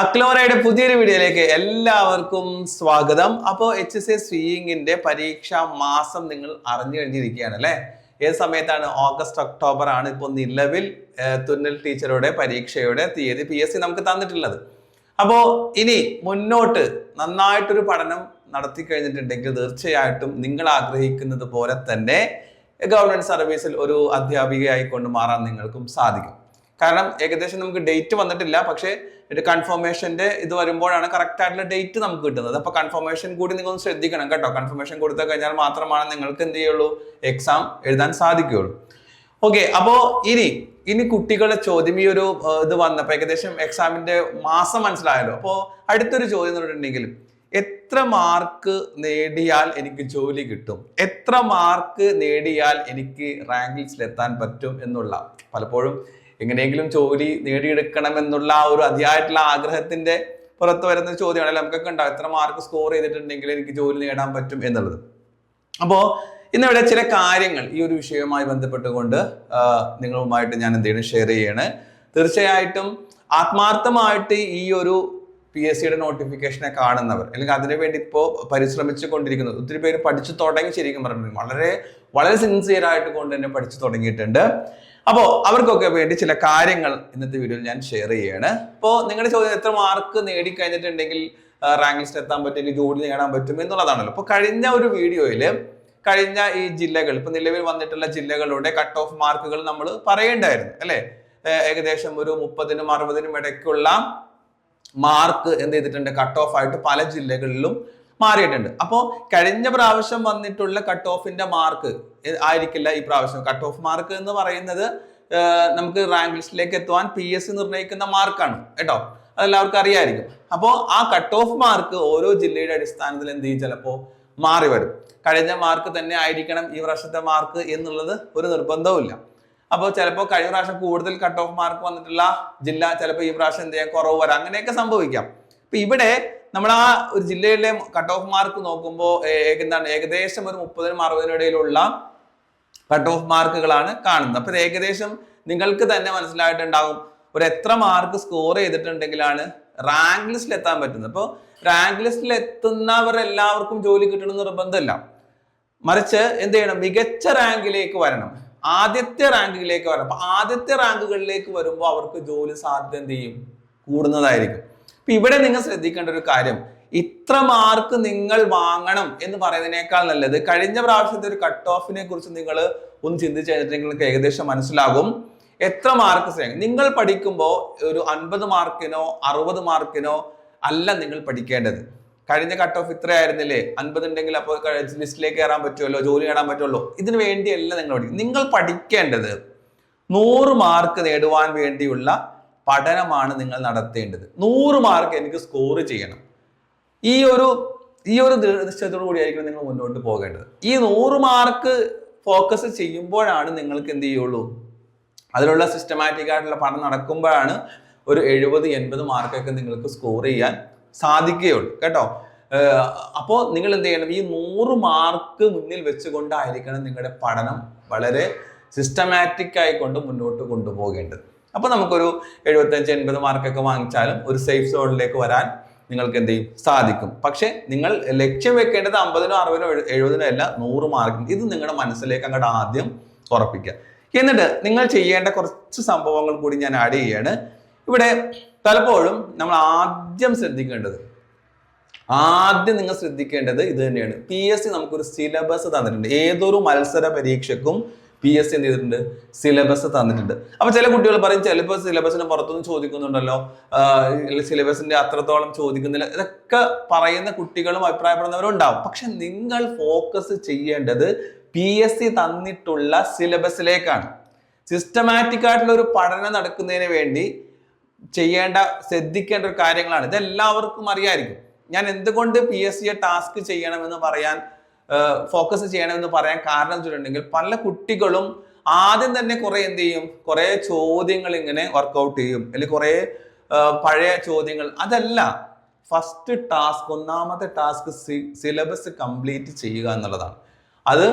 അക്ലോറയുടെ പുതിയൊരു വീഡിയോയിലേക്ക് എല്ലാവർക്കും സ്വാഗതം. അപ്പോൾ എച്ച് എസ് എസ് സ്വീയിങ്ങിന്റെ പരീക്ഷാ മാസം നിങ്ങൾ അറിഞ്ഞു കഴിഞ്ഞിരിക്കുകയാണ് അല്ലേ? ഏത് സമയത്താണ്? ഓഗസ്റ്റ് ഒക്ടോബർ ആണ് ഇപ്പോൾ നിലവിൽ തുന്നൽ ടീച്ചറുടെ പരീക്ഷയുടെ തീയതി പി എസ് സി നമുക്ക് തന്നിട്ടുള്ളത്. അപ്പോൾ ഇനി മുന്നോട്ട് നന്നായിട്ടൊരു പഠനം നടത്തി കഴിഞ്ഞിട്ടുണ്ടെങ്കിൽ തീർച്ചയായിട്ടും നിങ്ങൾ ആഗ്രഹിക്കുന്നത് പോലെ തന്നെ ഗവൺമെന്റ് സർവീസിൽ ഒരു അധ്യാപികയായിക്കൊണ്ട് മാറാൻ നിങ്ങൾക്കും സാധിക്കും. കാരണം ഏകദേശം നമുക്ക് ഡേറ്റ് വന്നിട്ടില്ല. പക്ഷേ ഒരു കൺഫർമേഷന്റെ ഇത് വരുമ്പോഴാണ് കറക്റ്റ് ആയിട്ടുള്ള ഡേറ്റ് നമുക്ക് കിട്ടുന്നത്. അപ്പൊ കൺഫർമേഷൻ കൂടി നിങ്ങൾ ശ്രദ്ധിക്കണം കേട്ടോ. കൺഫർമേഷൻ കൊടുത്തു കഴിഞ്ഞാൽ മാത്രമാണ് നിങ്ങൾക്ക് എന്ത് ചെയ്യുള്ളൂ? എക്സാം എഴുതാൻ സാധിക്കുകയുള്ളൂ. ഓക്കെ അപ്പോ ഇനി ഇനി കുട്ടികളെ ചോദ്യം ഈ ഒരു ഇത് വന്നപ്പോ ഏകദേശം എക്സാമിന്റെ മാസം മനസ്സിലായല്ലോ. അപ്പോ അടുത്തൊരു ചോദ്യം പറഞ്ഞിട്ടുണ്ടെങ്കിൽ എത്ര മാർക്ക് നേടിയാൽ എനിക്ക് ജോലി കിട്ടും? എത്ര മാർക്ക് നേടിയാൽ എനിക്ക് റാങ്ക് ലിസ്റ്റിൽ എത്താൻ പറ്റും എന്നുള്ള പലപ്പോഴും എങ്ങനെയെങ്കിലും ജോലി നേടിയെടുക്കണം എന്നുള്ള ആ ഒരു അതിയായിട്ടുള്ള ആഗ്രഹത്തിന്റെ പുറത്ത് വരുന്ന ചോദ്യമാണ് നമുക്കൊക്കെ ഉണ്ടാവും എത്ര മാർക്ക് സ്കോർ ചെയ്തിട്ടുണ്ടെങ്കിൽ എനിക്ക് ജോലി നേടാൻ പറ്റും എന്നുള്ളത്. അപ്പോ ഇന്നിവിടെ ചില കാര്യങ്ങൾ ഈ ഒരു വിഷയവുമായി ബന്ധപ്പെട്ടുകൊണ്ട് നിങ്ങളുമായിട്ട് ഞാൻ എന്തെങ്കിലും ഷെയർ ചെയ്യാണ്. തീർച്ചയായിട്ടും ആത്മാർത്ഥമായിട്ട് ഈ ഒരു പി എസ് സിയുടെ നോട്ടിഫിക്കേഷനെ കാണുന്നവർ അല്ലെങ്കിൽ അതിനു വേണ്ടി ഇപ്പോൾ പരിശ്രമിച്ചു കൊണ്ടിരിക്കുന്നത് ഒത്തിരി പേര് പഠിച്ചു തുടങ്ങി ശരിക്കും പറഞ്ഞു വളരെ വളരെ സിൻസിയർ ആയിട്ട് കൊണ്ട് തന്നെ പഠിച്ചു തുടങ്ങിയിട്ടുണ്ട്. അപ്പോൾ അവർക്കൊക്കെ വേണ്ടി ചില കാര്യങ്ങൾ ഇന്നത്തെ വീഡിയോയിൽ ഞാൻ ഷെയർ ചെയ്യാണ്. അപ്പോൾ നിങ്ങളുടെ ചോദ്യം എത്ര മാർക്ക് നേടിക്കഴിഞ്ഞിട്ടുണ്ടെങ്കിൽ റാങ്ക് ലിസ്റ്റ് എത്താൻ പറ്റും അല്ലെങ്കിൽ ജോലി നേടാൻ പറ്റും എന്നുള്ളതാണല്ലോ. അപ്പോൾ കഴിഞ്ഞ ഒരു വീഡിയോയിൽ കഴിഞ്ഞ ഈ ജില്ലകൾ ഇപ്പൊ നിലവിൽ വന്നിട്ടുള്ള ജില്ലകളുടെ കട്ട് ഓഫ് മാർക്കുകൾ നമ്മൾ പറയേണ്ടായിരുന്നു അല്ലെ? ഏകദേശം ഒരു മുപ്പതിനും അറുപതിനും ഇടയ്ക്കുള്ള മാർക്ക് എന്ത് ചെയ്തിട്ടുണ്ട് കട്ട് ഓഫ് ആയിട്ട് പല ജില്ലകളിലും മാറിയിട്ടുണ്ട്. അപ്പോൾ കഴിഞ്ഞ പ്രാവശ്യം വന്നിട്ടുള്ള കട്ട് ഓഫിന്റെ മാർക്ക് ആയിരിക്കില്ല ഈ പ്രാവശ്യം. കട്ട് ഓഫ് മാർക്ക് എന്ന് പറയുന്നത് നമുക്ക് റാങ്ക് ലിസ്റ്റിലേക്ക് എത്തുവാൻ പി എസ് നിർണയിക്കുന്ന മാർക്കാണ് കേട്ടോ? അതെല്ലാവർക്കും അറിയായിരിക്കും. അപ്പോൾ ആ കട്ട് ഓഫ് മാർക്ക് ഓരോ ജില്ലയുടെ അടിസ്ഥാനത്തിൽ എന്ത് ചെയ്യും? ചിലപ്പോൾ മാറി വരും. കഴിഞ്ഞ മാർക്ക് തന്നെ ആയിരിക്കണം ഈ വർഷത്തെ മാർക്ക് എന്നുള്ളത് ഒരു നിർബന്ധവുമില്ല അപ്പോൾ ചിലപ്പോൾ കഴിഞ്ഞ പ്രാവശ്യം കൂടുതൽ കട്ട് ഓഫ് മാർക്ക് വന്നിട്ടുള്ള ജില്ല ചിലപ്പോൾ ഈ പ്രാവശ്യം എന്ത് ചെയ്യാം? കുറവ് വരാം. അങ്ങനെയൊക്കെ സംഭവിക്കാം. അപ്പൊ ഇവിടെ നമ്മൾ ആ ഒരു ജില്ലയിലെ കട്ട് ഓഫ് മാർക്ക് നോക്കുമ്പോൾ എന്താണ് ഏകദേശം ഒരു മുപ്പതിനും അറുപതിനും ഇടയിലുള്ള കട്ട് ഓഫ് മാർക്കുകളാണ് കാണുന്നത്. അപ്പൊ ഏകദേശം നിങ്ങൾക്ക് തന്നെ മനസ്സിലായിട്ടുണ്ടാകും ഒരു എത്ര മാർക്ക് സ്കോർ ചെയ്തിട്ടുണ്ടെങ്കിലാണ് റാങ്ക് ലിസ്റ്റിൽ എത്താൻ പറ്റുന്നത്. അപ്പോൾ റാങ്ക് ലിസ്റ്റിൽ എത്തുന്നവർ എല്ലാവർക്കും ജോലി കിട്ടണമെന്ന് നിർബന്ധമില്ല. മറിച്ച് എന്ത് ചെയ്യണം? മികച്ച റാങ്കിലേക്ക് വരണം. ആദ്യത്തെ റാങ്കിലേക്ക് വരണം. അപ്പൊ ആദ്യത്തെ റാങ്കുകളിലേക്ക് വരുമ്പോൾ അവർക്ക് ജോലി സാധ്യത എന്ത് ചെയ്യും? കൂടുന്നതായിരിക്കും. അപ്പൊ ഇവിടെ നിങ്ങൾ ശ്രദ്ധിക്കേണ്ട ഒരു കാര്യം ഇത്ര മാർക്ക് നിങ്ങൾ വാങ്ങണം എന്ന് പറയുന്നതിനേക്കാൾ നല്ലത് കഴിഞ്ഞ പ്രാവശ്യത്തെ ഒരു കട്ട് ഓഫിനെ കുറിച്ച് നിങ്ങൾ ഒന്ന് ചിന്തിച്ചു കഴിഞ്ഞിട്ട് നിങ്ങൾക്ക് ഏകദേശം മനസ്സിലാകും. എത്ര മാർക്ക് നിങ്ങൾ പഠിക്കുമ്പോൾ ഒരു അൻപത് മാർക്കിനോ അറുപത് മാർക്കിനോ അല്ല നിങ്ങൾ പഠിക്കേണ്ടത്. കഴിഞ്ഞ കട്ട് ഓഫ് ഇത്രയായിരുന്നില്ലേ? അൻപത് ഉണ്ടെങ്കിൽ അപ്പോൾ ലിസ്റ്റിലേക്ക് കയറാൻ പറ്റുമല്ലോ ജോലി നേടാൻ പറ്റുമല്ലോ. ഇതിനു വേണ്ടിയല്ല നിങ്ങൾ പഠിക്കും നിങ്ങൾ പഠിക്കേണ്ടത്. നൂറ് മാർക്ക് നേടുവാൻ വേണ്ടിയുള്ള പഠനമാണ് നിങ്ങൾ നടത്തേണ്ടത്. നൂറ് മാർക്ക് എനിക്ക് സ്കോർ ചെയ്യണം. ഈ ഒരു ഈ ഒരു നിശ്ചയത്തോടു കൂടിയായിരിക്കും നിങ്ങൾ മുന്നോട്ട് പോകേണ്ടത്. ഈ നൂറ് മാർക്ക് ഫോക്കസ് ചെയ്യുമ്പോഴാണ് നിങ്ങൾക്ക് എന്ത് ചെയ്യുള്ളൂ? അതിലുള്ള സിസ്റ്റമാറ്റിക് ആയിട്ടുള്ള പഠനം നടക്കുമ്പോഴാണ് ഒരു എഴുപത് എൺപത് മാർക്കൊക്കെ നിങ്ങൾക്ക് സ്കോർ ചെയ്യാൻ സാധിക്കുകയുള്ളൂ. കേട്ടോ? അപ്പോൾ നിങ്ങൾ എന്ത് ചെയ്യണം? ഈ നൂറ് മാർക്ക് മുന്നിൽ വെച്ചുകൊണ്ടായിരിക്കണം നിങ്ങളുടെ പഠനം വളരെ സിസ്റ്റമാറ്റിക് ആയിക്കൊണ്ട് മുന്നോട്ട് കൊണ്ടുപോകേണ്ടത്. അപ്പോൾ നമുക്കൊരു എഴുപത്തഞ്ച് എൺപത് മാർക്കൊക്കെ വാങ്ങിച്ചാലും ഒരു സേഫ് സോണിലേക്ക് വരാൻ നിങ്ങൾക്ക് എന്ത് ചെയ്യും? സാധിക്കും. പക്ഷെ നിങ്ങൾ ലക്ഷ്യം വെക്കേണ്ടത് അമ്പതിനോ അറുപതിനോ എഴു- എഴുപതിനോ അല്ല നൂറ് മാർക്ക് ഇത് നിങ്ങളുടെ മനസ്സിലേക്ക് അങ്ങോട്ട് ആദ്യം ഉറപ്പിക്കുക. എന്നിട്ട് നിങ്ങൾ ചെയ്യേണ്ട കുറച്ച് സംഭവങ്ങൾ കൂടി ഞാൻ ആഡ് ചെയ്യാണ്. ഇവിടെ പലപ്പോഴും നമ്മൾ ആദ്യം ശ്രദ്ധിക്കേണ്ടത് ആദ്യം നിങ്ങൾ ശ്രദ്ധിക്കേണ്ടത് ഇത് തന്നെയാണ്. പി എസ് സി നമുക്കൊരു സിലബസ് തന്നിട്ടുണ്ട്. ഏതൊരു മത്സര പരീക്ഷയ്ക്കും പി എസ് സി എന്ത് ചെയ്തിട്ടുണ്ട് സിലബസ് തന്നിട്ടുണ്ട്. അപ്പൊ ചില കുട്ടികൾ പറയും ചിലപ്പോൾ സിലബസിന് പുറത്തുനിന്ന് ചോദിക്കുന്നുണ്ടല്ലോ. സിലബസിന്റെ അത്രത്തോളം ചോദിക്കുന്നില്ല. ഇതൊക്കെ പറയുന്ന കുട്ടികളും അഭിപ്രായപ്പെടുന്നവരും ഉണ്ടാവും പക്ഷെ നിങ്ങൾ ഫോക്കസ് ചെയ്യേണ്ടത് പി എസ് സി തന്നിട്ടുള്ള സിലബസിലേക്കാണ് സിസ്റ്റമാറ്റിക് ആയിട്ടുള്ള ഒരു പഠനം നടക്കുന്നതിന് വേണ്ടി ചെയ്യേണ്ട ശ്രദ്ധിക്കേണ്ട ഒരു കാര്യങ്ങളാണ്. ഇതെല്ലാവർക്കും അറിയായിരിക്കും. ഞാൻ എന്തുകൊണ്ട് പി എസ് സിയെ ടാസ്ക് ചെയ്യണമെന്ന് പറയാൻ ഫോക്കസ് ചെയ്യണമെന്ന് പറയാൻ കാരണം വെച്ചിട്ടുണ്ടെങ്കിൽ പല കുട്ടികളും ആദ്യം തന്നെ കുറെ എന്ത് ചെയ്യും? കുറെ ചോദ്യങ്ങൾ ഇങ്ങനെ വർക്കൗട്ട് ചെയ്യും. അല്ലെങ്കിൽ കുറെ പഴയ ചോദ്യങ്ങൾ. അതല്ല. ഫസ്റ്റ് ടാസ്ക് ഒന്നാമത്തെ ടാസ്ക് സിലബസ് കംപ്ലീറ്റ് ചെയ്യുക എന്നുള്ളതാണ്. അത്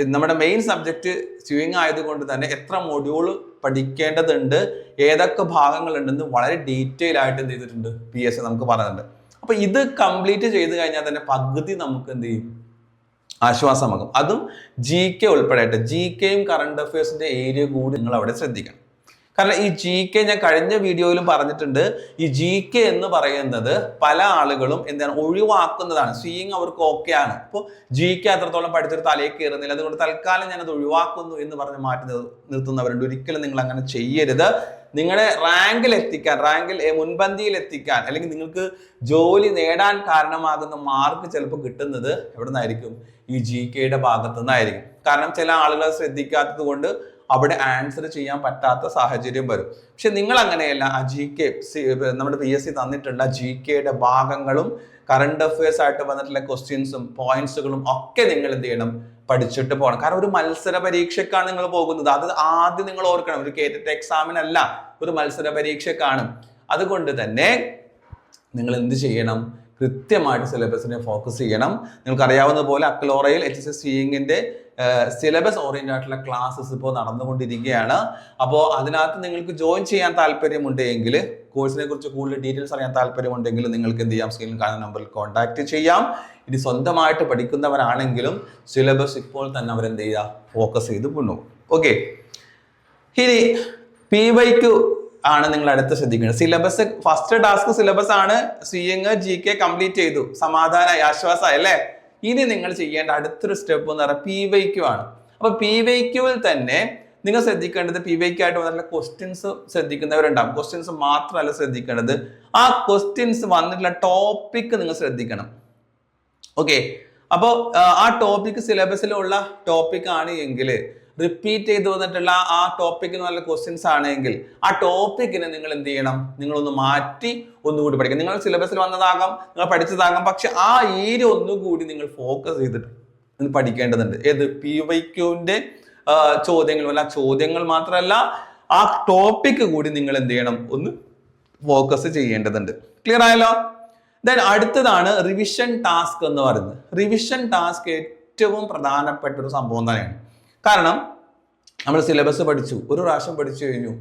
നമ്മുടെ മെയിൻ സബ്ജക്റ്റ് സ്വിങ് ആയതുകൊണ്ട് തന്നെ എത്ര മൊഡ്യൂൾ പഠിക്കേണ്ടതുണ്ട് ഏതൊക്കെ ഭാഗങ്ങളുണ്ടെന്ന് വളരെ ഡീറ്റെയിൽ ആയിട്ട് എന്ത് ചെയ്തിട്ടുണ്ട്? പി എസ് നമുക്ക് പറയുന്നുണ്ട് അപ്പൊ ഇത് കംപ്ലീറ്റ് ചെയ്ത് കഴിഞ്ഞാൽ തന്നെ പകുതി നമുക്ക് എന്ത് ചെയ്യും? ആശ്വാസമാകും. അതും ജി കെ ഉൾപ്പെടെയായിട്ട് ജി കെയും കറണ്ട് അഫയേഴ്സിന്റെ ഏരിയ കൂടി നിങ്ങൾ അവിടെ ശ്രദ്ധിക്കണം. കാരണം ഈ ജി കെ ഞാൻ കഴിഞ്ഞ വീഡിയോയിലും പറഞ്ഞിട്ടുണ്ട്. ഈ ജി കെ എന്ന് പറയുന്നത് പല ആളുകളും എന്താണ് ഒഴിവാക്കുന്നതാണ്. സീയിങ് അവർക്ക് ഓക്കെ ആണ്. അപ്പോൾ ജി കെ അത്രത്തോളം പഠിച്ചൊരു തലയിൽ കയറുന്നില്ല. അതുകൊണ്ട് തൽക്കാലം ഞാനത് ഒഴിവാക്കുന്നു എന്ന് പറഞ്ഞ് മാറ്റി നിർ- നിർത്തുന്നവരുണ്ട്. ഒരിക്കലും നിങ്ങൾ അങ്ങനെ ചെയ്യരുത്. നിങ്ങളുടെ റാങ്കിൽ എത്തിക്കാൻ റാങ്കിൽ മുൻപന്തിയിൽ എത്തിക്കാൻ അല്ലെങ്കിൽ നിങ്ങൾക്ക് ജോലി നേടാൻ കാരണമാകുന്ന മാർക്ക് ചിലപ്പോൾ കിട്ടുന്നത് എവിടെ നിന്നായിരിക്കും ഈ ജി കെയുടെ ഭാഗത്തു നിന്നായിരിക്കും കാരണം ചില ആളുകൾ ശ്രദ്ധിക്കാത്തത് കൊണ്ട് അവിടെ ആൻസർ ചെയ്യാൻ പറ്റാത്ത സാഹചര്യം വരും. പക്ഷെ നിങ്ങൾ അങ്ങനെയല്ല ആ ജി കെ നമ്മുടെ പി എസ് സി തന്നിട്ടുള്ള ജി കെയുടെ ഭാഗങ്ങളും കറണ്ട് അഫയേഴ്സ് ആയിട്ട് വന്നിട്ടുള്ള ക്വസ്റ്റ്യൻസും പോയിന്റ്സുകളും ഒക്കെ നിങ്ങൾ എന്ത് ചെയ്യണം? പഠിച്ചിട്ട് പോകണം. കാരണം ഒരു മത്സര പരീക്ഷയ്ക്കാണ് നിങ്ങൾ പോകുന്നത്. അത് ആദ്യം നിങ്ങൾ ഓർക്കണം. ഒരു കേറ്ററ്റ് എക്സാമിനല്ല ഒരു മത്സര പരീക്ഷയ്ക്കാണ്. അതുകൊണ്ട് തന്നെ നിങ്ങൾ എന്ത് ചെയ്യണം? കൃത്യമായിട്ട് സിലബസിനെ ഫോക്കസ് ചെയ്യണം. നിങ്ങൾക്ക് അറിയാവുന്ന പോലെ അക്ലോറയിൽ എച്ച് എസ് എസ് സീയിങ്ങിന്റെ സിലബസ് ഓറിയന്റഡ് ആയിട്ടുള്ള ക്ലാസ്സസ് ഇപ്പോൾ നടന്നുകൊണ്ടിരിക്കുകയാണ്. അപ്പോൾ അതിനകത്ത് നിങ്ങൾക്ക് ജോയിൻ ചെയ്യാൻ താല്പര്യമുണ്ടെങ്കിൽ കോഴ്സിനെ കുറിച്ച് കൂടുതൽ ഡീറ്റെയിൽസ് അറിയാൻ താല്പര്യമുണ്ടെങ്കിൽ നിങ്ങൾക്ക് എന്ത് ചെയ്യാം? സ്ക്രീനിൽ കാണുന്ന നമ്പറിൽ കോൺടാക്ട് ചെയ്യാം. ഇനി സ്വന്തമായിട്ട് പഠിക്കുന്നവരാണെങ്കിലും സിലബസ് ഇപ്പോൾ തന്നെ അവരെന്ത് ചെയ്യുക? ഫോക്കസ് ചെയ്ത് കൊണ്ടുപോകും ഓക്കെ ഇനി പി വൈക്ക് ആണ് നിങ്ങൾ അടുത്ത് ശ്രദ്ധിക്കുന്നത് സിലബസ് ഫസ്റ്റ് ടാസ്ക് സിലബസ് ആണ് സിഇങ് ജി കെ കംപ്ലീറ്റ് ചെയ്തു. സമാധാനമായി ആശ്വാസമായി അല്ലേ? ഇനി നിങ്ങൾ ചെയ്യേണ്ട അടുത്തൊരു സ്റ്റെപ്പ് എന്ന് പറയുന്നത് പി വൈ ക്യു ആണ്. അപ്പൊ പി വൈ ക്യുവിൽ തന്നെ നിങ്ങൾ ശ്രദ്ധിക്കേണ്ടത് പി വൈ ക്യു ആയിട്ട് വന്നിട്ടുള്ള ക്വസ്റ്റ്യൻസ് ശ്രദ്ധിക്കുന്നവരുണ്ടാവും. ക്വസ്റ്റ്യൻസ് മാത്രമല്ല ശ്രദ്ധിക്കേണ്ടത്. ആ ക്വസ്റ്റ്യൻസ് വന്നിട്ടുള്ള ടോപ്പിക് നിങ്ങൾ ശ്രദ്ധിക്കണം. ഓക്കെ അപ്പോൾ ആ ടോപ്പിക് സിലബസിലുള്ള ടോപ്പിക് ആണ് എങ്കിൽ റിപ്പീറ്റ് ചെയ്ത് വന്നിട്ടുള്ള ആ ടോപ്പിക്കിന് നല്ല ക്വസ്റ്റ്യൻസ് ആണെങ്കിൽ ആ ടോപ്പിക്കിനെ നിങ്ങൾ എന്ത് ചെയ്യണം? നിങ്ങളൊന്ന് മാറ്റി ഒന്നുകൂടി പഠിക്കണം. നിങ്ങൾ സിലബസിൽ വന്നതാകാം നിങ്ങൾ പഠിച്ചതാകാം പക്ഷെ ആ ഏരിയ ഒന്നുകൂടി നിങ്ങൾ ഫോക്കസ് ചെയ്തിട്ട് പഠിക്കേണ്ടതുണ്ട്. ഏത്? പി വൈ ക്യൂവിന്റെ ചോദ്യങ്ങൾ. അല്ല ചോദ്യങ്ങൾ മാത്രമല്ല ആ ടോപ്പിക്ക് കൂടി നിങ്ങൾ എന്ത് ചെയ്യണം? ഒന്ന് ഫോക്കസ് ചെയ്യേണ്ടതുണ്ട്. ക്ലിയർ ആയല്ലോ? ദെൻ അടുത്തതാണ് റിവിഷൻ ടാസ്ക് എന്ന് പറയുന്നത്. റിവിഷൻ ടാസ്ക് ഏറ്റവും പ്രധാനപ്പെട്ട ഒരു സംഭവം തന്നെയാണ്. കാരണം നമ്മൾ സിലബസ് പഠിച്ചു ഒരു പ്രാവശ്യം പഠിച്ചു കഴിഞ്ഞു.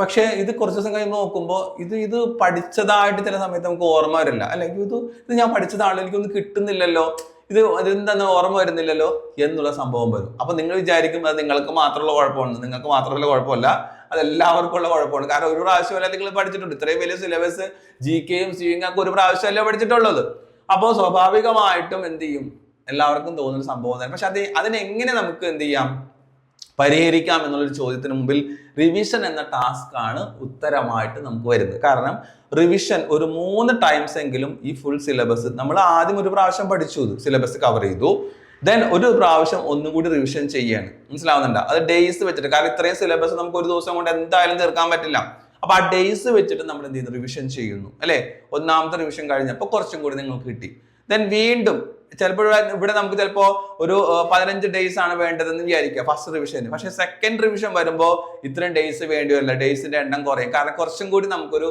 പക്ഷേ ഇത് കുറച്ച് ദിവസം കഴിയുമ്പോൾ നോക്കുമ്പോൾ ഇത് ഇത് പഠിച്ചതായിട്ട് ചില സമയത്ത് നമുക്ക് ഓർമ്മ വരില്ല. അല്ലെങ്കിൽ ഇത് ഇത് ഞാൻ പഠിച്ചതാണല്ലോ എനിക്കൊന്നും കിട്ടുന്നില്ലല്ലോ. ഇത് അതിന് ഓർമ്മ വരുന്നില്ലല്ലോ എന്നുള്ള സംഭവം വരും. അപ്പൊ നിങ്ങൾ വിചാരിക്കും അത് നിങ്ങൾക്ക് മാത്രമുള്ള കുഴപ്പമാണ്. നിങ്ങൾക്ക് മാത്രമല്ല കുഴപ്പമല്ല. അത് എല്ലാവർക്കും ഉള്ള കുഴപ്പമാണ്. കാരണം ഒരു പ്രാവശ്യമല്ല നിങ്ങൾ പഠിച്ചിട്ടുണ്ട്. ഇത്രയും വലിയ സിലബസ് ജി കെയും സിയും ഒക്കെ ഒരു പ്രാവശ്യമല്ലേ പഠിച്ചിട്ടുള്ളത്. അപ്പോൾ സ്വാഭാവികമായിട്ടും എന്ത് ചെയ്യും? എല്ലാവർക്കും തോന്നുന്ന സംഭവം തന്നെ. പക്ഷെ അത് അതിനെങ്ങനെ നമുക്ക് എന്ത് ചെയ്യാം? പരിഹരിക്കാം എന്നുള്ളൊരു ചോദ്യത്തിന് മുമ്പിൽ റിവിഷൻ എന്ന ടാസ്ക് ആണ് ഉത്തരമായിട്ട് നമുക്ക് വരുന്നത്. കാരണം റിവിഷൻ ഒരു മൂന്ന് ടൈംസ് എങ്കിലും ഈ ഫുൾ സിലബസ് നമ്മൾ ആദ്യം ഒരു പ്രാവശ്യം പഠിച്ചു. സിലബസ് കവർ ചെയ്തു. ദെൻ ഒരു പ്രാവശ്യം ഒന്നും കൂടി റിവിഷൻ ചെയ്യാണ്. മനസ്സിലാവുന്നുണ്ട്? അത് ഡേയ്സ് വെച്ചിട്ട്. കാരണം ഇത്രയും സിലബസ് നമുക്ക് ഒരു ദിവസം കൊണ്ട് എന്തായാലും തീർക്കാൻ പറ്റില്ല. അപ്പൊ ആ ഡേയ്സ് വെച്ചിട്ട് നമ്മൾ എന്ത് ചെയ്യുന്നു? റിവിഷൻ ചെയ്യുന്നു. അല്ലെ? ഒന്നാമത്തെ റിവിഷൻ കഴിഞ്ഞപ്പോൾ കുറച്ചും കൂടി നിങ്ങൾക്ക് കിട്ടി. ദെൻ വീണ്ടും ചിലപ്പോൾ ഇവിടെ നമുക്ക് ചിലപ്പോ ഒരു പതിനഞ്ച് ഡേയ്സ് ആണ് വേണ്ടതെന്ന് വിചാരിക്കുക ഫസ്റ്റ് റിവിഷന് പക്ഷേ സെക്കൻഡ് റിവിഷൻ വരുമ്പോൾ ഇത്രയും ഡേയ്സ് വേണ്ടി വരില്ല ഡേയ്സിന്റെ എണ്ണം കുറയും. കാരണം കുറച്ചും കൂടി നമുക്കൊരു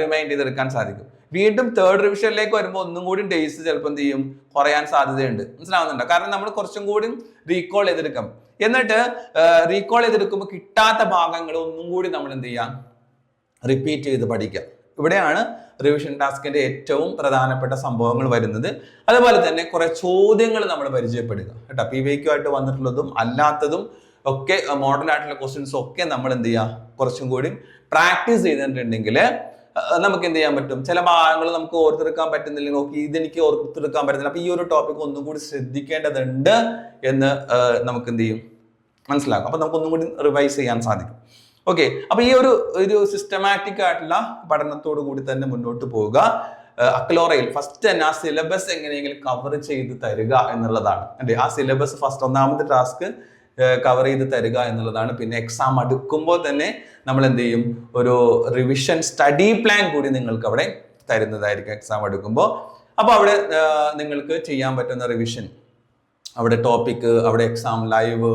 റിമൈൻഡ് ചെയ്തെടുക്കാൻ സാധിക്കും. വീണ്ടും തേർഡ് റിവിഷനിലേക്ക് വരുമ്പോൾ ഒന്നും കൂടി ഡേയ്സ് ചിലപ്പോൾ എന്ത് ചെയ്യും? കുറയാൻ സാധ്യതയുണ്ട്. മനസ്സിലാവുന്നുണ്ടോ? കാരണം നമ്മൾ കുറച്ചും കൂടി റീകോൾ ചെയ്തെടുക്കാം. എന്നിട്ട് റീകോൾ ചെയ്തെടുക്കുമ്പോൾ കിട്ടാത്ത ഭാഗങ്ങൾ ഒന്നും കൂടി നമ്മൾ എന്ത് ചെയ്യാം? റിപ്പീറ്റ് ചെയ്ത് പഠിക്കുക ഇവിടെയാണ് റിവിഷൻ ടാസ്കിന്റെ ഏറ്റവും പ്രധാനപ്പെട്ട സംഭവങ്ങൾ വരുന്നത്. അതുപോലെ തന്നെ കുറെ ചോദ്യങ്ങൾ നമ്മൾ പരിചയപ്പെടുക കേട്ടോ. പി വൈക്കു ആയിട്ട് വന്നിട്ടുള്ളതും അല്ലാത്തതും ഒക്കെ മോഡൽ ആയിട്ടുള്ള ക്വസ്റ്റ്യൻസ് ഒക്കെ നമ്മൾ എന്ത് ചെയ്യുക? കുറച്ചും കൂടി പ്രാക്ടീസ് ചെയ്തിട്ടുണ്ടെങ്കിൽ നമുക്ക് എന്ത് ചെയ്യാൻ പറ്റും? ചില ഭാഗങ്ങൾ നമുക്ക് ഓർത്തെടുക്കാൻ പറ്റുന്നില്ലെങ്കിൽ ഓക്കെ ഇതെനിക്ക് ഓർത്തെടുക്കാൻ പറ്റുന്നില്ല. അപ്പൊ ഈ ഒരു ടോപ്പിക് ഒന്നും കൂടി ശ്രദ്ധിക്കേണ്ടതുണ്ട് എന്ന് നമുക്ക് എന്ത് ചെയ്യും? മനസ്സിലാക്കും. അപ്പൊ നമുക്ക് ഒന്നും കൂടി റിവൈസ് ചെയ്യാൻ സാധിക്കും. ഓക്കെ അപ്പൊ ഈ ഒരു ഒരു സിസ്റ്റമാറ്റിക് ആയിട്ടുള്ള പഠനത്തോടു കൂടി തന്നെ മുന്നോട്ട് പോവുക. അക്ലോറയിൽ ഫസ്റ്റ് തന്നെ ആ സിലബസ് എങ്ങനെയെങ്കിലും കവർ ചെയ്ത് തരിക എന്നുള്ളതാണ്. അല്ലേ? ആ സിലബസ് ഫസ്റ്റ് ഒന്നാമത്തെ ടാസ്ക് കവർ ചെയ്ത് തരിക എന്നുള്ളതാണ്. പിന്നെ എക്സാം അടുക്കുമ്പോൾ തന്നെ നമ്മൾ എന്ത് ചെയ്യും? ഒരു റിവിഷൻ സ്റ്റഡി പ്ലാൻ കൂടി നിങ്ങൾക്ക് അവിടെ തരുന്നതായിരിക്കും എക്സാം എടുക്കുമ്പോൾ അപ്പോൾ അവിടെ നിങ്ങൾക്ക് ചെയ്യാൻ പറ്റുന്ന റിവിഷൻ അവിടെ ടോപ്പിക്ക് അവിടെ exam live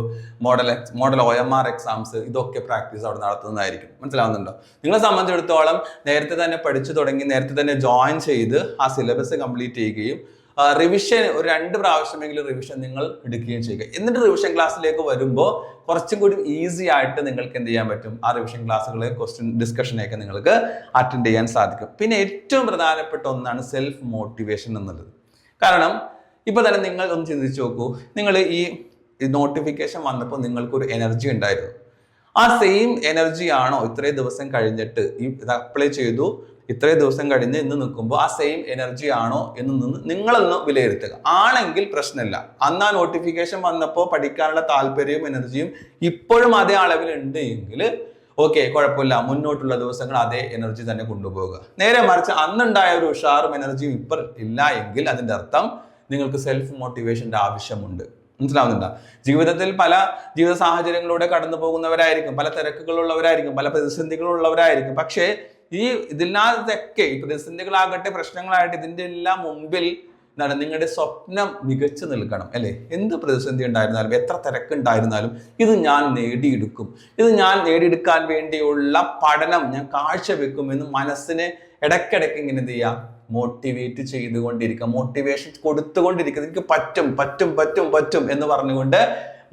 model model O M R exams ഇതൊക്കെ പ്രാക്ടീസ് അവിടെ നടത്തുന്നതായിരിക്കും. മനസ്സിലാവുന്നുണ്ടോ? നിങ്ങളെ സംബന്ധിച്ചിടത്തോളം നേരത്തെ തന്നെ പഠിച്ചു തുടങ്ങി നേരത്തെ തന്നെ ജോയിൻ ചെയ്ത് ആ സിലബസ് കംപ്ലീറ്റ് ചെയ്യുകയും റിവിഷൻ ഒരു രണ്ട് പ്രാവശ്യമെങ്കിലും റിവിഷൻ നിങ്ങൾ എടുക്കുകയും ചെയ്യുക. എന്നിട്ട് റിവിഷൻ ക്ലാസ്സിലേക്ക് വരുമ്പോൾ കുറച്ചും കൂടി ഈസി ആയിട്ട് നിങ്ങൾക്ക് എന്ത് ചെയ്യാൻ പറ്റും? ആ റിവിഷൻ ക്ലാസ്സുകളെ ക്വസ്റ്റ്യൻ ഡിസ്കഷനെയൊക്കെ നിങ്ങൾക്ക് അറ്റൻഡ് ചെയ്യാൻ സാധിക്കും. പിന്നെ ഏറ്റവും പ്രധാനപ്പെട്ട ഒന്നാണ് സെൽഫ് മോട്ടിവേഷൻ എന്നുള്ളത്. കാരണം ഇപ്പൊ തന്നെ നിങ്ങൾ ഒന്ന് ചിന്തിച്ചു നോക്കൂ. നിങ്ങൾ ഈ നോട്ടിഫിക്കേഷൻ വന്നപ്പോൾ നിങ്ങൾക്കൊരു എനർജി ഉണ്ടായിരുന്നു. ആ സെയിം എനർജി ആണോ ഇത്രയും ദിവസം കഴിഞ്ഞിട്ട് ഈ ഇത് അപ്ലൈ ചെയ്തു? ഇത്രയും ദിവസം കഴിഞ്ഞ് ഇന്ന് നിൽക്കുമ്പോൾ ആ സെയിം എനർജി ആണോ എന്ന് നിന്ന് നിങ്ങളൊന്ന് വിലയിരുത്തുക. ആണെങ്കിൽ പ്രശ്നമില്ല. അന്ന് ആ നോട്ടിഫിക്കേഷൻ വന്നപ്പോൾ പഠിക്കാനുള്ള താല്പര്യവും എനർജിയും ഇപ്പോഴും അതേ അളവിൽ ഉണ്ട് എങ്കിൽ ഓക്കെ കുഴപ്പമില്ല. മുന്നോട്ടുള്ള ദിവസങ്ങൾ അതേ എനർജി തന്നെ കൊണ്ടുപോകുക നേരെ മറിച്ച് അന്നുണ്ടായ ഒരു ഉഷാറും എനർജിയും ഇപ്പം ഇല്ല എങ്കിൽ അതിന്റെ അർത്ഥം നിങ്ങൾക്ക് സെൽഫ് മോട്ടിവേഷന്റെ ആവശ്യമുണ്ട്. മനസ്സിലാവുന്നുണ്ടോ? ജീവിതത്തിൽ പല ജീവിത സാഹചര്യങ്ങളിലൂടെ കടന്നു പോകുന്നവരായിരിക്കും പല തിരക്കുകളുള്ളവരായിരിക്കും പല പ്രതിസന്ധികളുള്ളവരായിരിക്കും. പക്ഷേ ഈ ഇതിനകത്തൊക്കെ പ്രതിസന്ധികളാകട്ടെ പ്രശ്നങ്ങളാകട്ടെ ഇതിന്റെ എല്ലാം മുമ്പിൽ എന്താണ് നിങ്ങളുടെ സ്വപ്നം മികച്ചു നിൽക്കണം അല്ലേ? എന്ത് പ്രതിസന്ധി ഉണ്ടായിരുന്നാലും എത്ര തിരക്കുണ്ടായിരുന്നാലും ഇത് ഞാൻ നേടിയെടുക്കും. ഇത് ഞാൻ നേടിയെടുക്കാൻ വേണ്ടിയുള്ള പഠനം ഞാൻ കാഴ്ചവെക്കും എന്ന് മനസ്സിനെ ഇടയ്ക്കിടയ്ക്ക് ഇങ്ങനെ എന്ത് ചെയ്യുക മോട്ടിവേറ്റ് ചെയ്തുകൊണ്ടിരിക്കുക മോട്ടിവേഷൻ കൊടുത്തുകൊണ്ടിരിക്കുക. എനിക്ക് പറ്റും പറ്റും പറ്റും പറ്റും എന്ന് പറഞ്ഞുകൊണ്ട്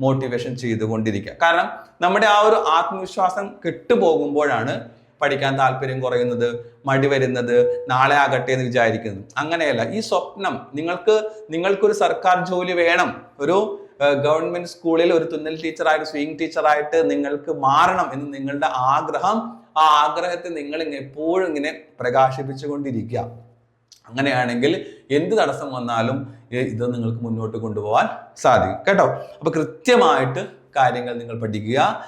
മോട്ടിവേഷൻ ചെയ്തുകൊണ്ടിരിക്കുക. കാരണം നമ്മുടെ ആ ഒരു ആത്മവിശ്വാസം കെട്ടുപോകുമ്പോഴാണ് പഠിക്കാൻ താല്പര്യം കുറയുന്നത് മടി വരുന്നത് നാളെ ആകട്ടെ എന്ന് വിചാരിക്കുന്നത്. അങ്ങനെയല്ല ഈ സ്വപ്നം നിങ്ങൾക്ക് നിങ്ങൾക്കൊരു സർക്കാർ ജോലി വേണം. ഒരു ഗവൺമെന്റ് സ്കൂളിൽ ഒരു തുന്നൽ ടീച്ചറായിട്ട് സ്വിങ് ടീച്ചറായിട്ട് നിങ്ങൾക്ക് മാറണം എന്ന് നിങ്ങളുടെ ആഗ്രഹം. ആ ആഗ്രഹത്തെ നിങ്ങൾ എപ്പോഴും ഇങ്ങനെ പ്രകാശിപ്പിച്ചുകൊണ്ടിരിക്കുക. അങ്ങനെയാണെങ്കിൽ എന്ത് തടസ്സം വന്നാലും ഇത് നിങ്ങൾക്ക് മുന്നോട്ട് കൊണ്ടുപോകാൻ സാധിക്കും. കേട്ടോ? അപ്പൊ കൃത്യമായിട്ട് കാര്യങ്ങൾ നിങ്ങൾ പഠിക്കുക.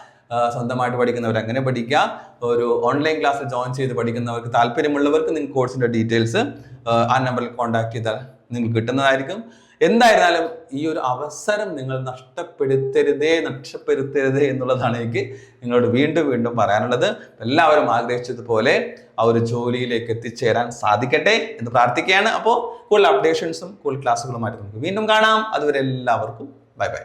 സ്വന്തമായിട്ട് പഠിക്കുന്നവർ അങ്ങനെ പഠിക്കുക. ഒരു ഓൺലൈൻ ക്ലാസ്സിൽ ജോയിൻ ചെയ്ത് പഠിക്കുന്നവർക്ക് താല്പര്യമുള്ളവർക്ക് നിങ്ങൾക്ക് കോഴ്സിന്റെ ഡീറ്റെയിൽസ് ആ നമ്പറിൽ കോൺടാക്ട് ചെയ്താൽ നിങ്ങൾക്ക് കിട്ടുന്നതായിരിക്കും. എന്തായിരുന്നാലും ഈ ഒരു അവസരം നിങ്ങൾ നഷ്ടപ്പെടുത്തരുതേ നഷ്ടപ്പെടുത്തരുതേ എന്നുള്ളതാണ് എനിക്ക് നിങ്ങളോട് വീണ്ടും വീണ്ടും പറയാനുള്ളത്. എല്ലാവരും ആഗ്രഹിച്ചതുപോലെ ആ ഒരു ജോലിയിലേക്ക് എത്തിച്ചേരാൻ സാധിക്കട്ടെ എന്ന് പ്രാർത്ഥിക്കുകയാണ്. അപ്പോൾ കൂടുതൽ അപ്ഡേഷൻസും കൂടുതൽ ക്ലാസ്സുകളുമായിട്ട് നമുക്ക് വീണ്ടും കാണാം. അതുവരെ എല്ലാവർക്കും ബൈ ബൈ